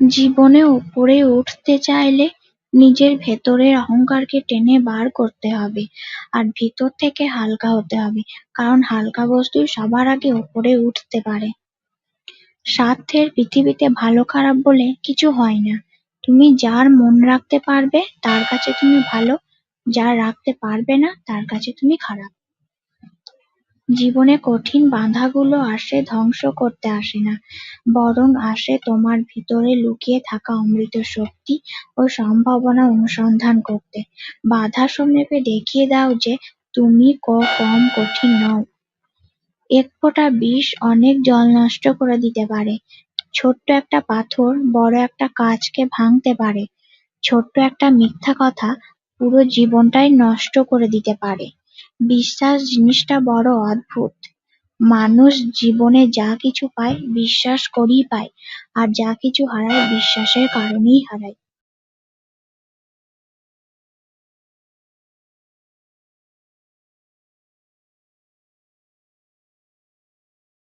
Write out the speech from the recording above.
জীবনে ওপরে উঠতে চাইলে নিজের ভেতরের অহংকারকে টেনে বার করতে হবে আর ভিতর থেকে হালকা হতে হবে, কারণ হালকা বস্তুই সবার আগে ওপরে উঠতে পারে। স্বার্থের পৃথিবীতে ভালো খারাপ বলে কিছু হয় না। তুমি যার মন রাখতে পারবে, তার কাছে তুমি ভালো, যার রাখতে পারবে না, তার কাছে তুমি খারাপ। জীবনে কঠিন বাধাগুলো আসে, ধ্বংস করতে আসে না। বরং আসে তোমার ভিতরে লুকিয়ে থাকা অমৃত শক্তি ও সম্ভাবনা অনুসন্ধান করতে। বাধা সমীপে দেখিয়ে দাও যে তুমি ক- কম কঠিন নও। এক ফোঁটা বিষ অনেক জল নষ্ট করে দিতে পারে। ছোট্ট একটা পাথর বড় একটা কাঁচকে ভাঙতে পারে। ছোট্ট একটা মিথ্যা কথা পুরো জীবনটাই নষ্ট করে দিতে পারে। বিশ্বাস জিনিসটা বড় অদ্ভুত। মানুষ জীবনে যা কিছু পায়, বিশ্বাস করেই পায়, আর যা কিছু হারায়, বিশ্বাসের কারণেই হারায়।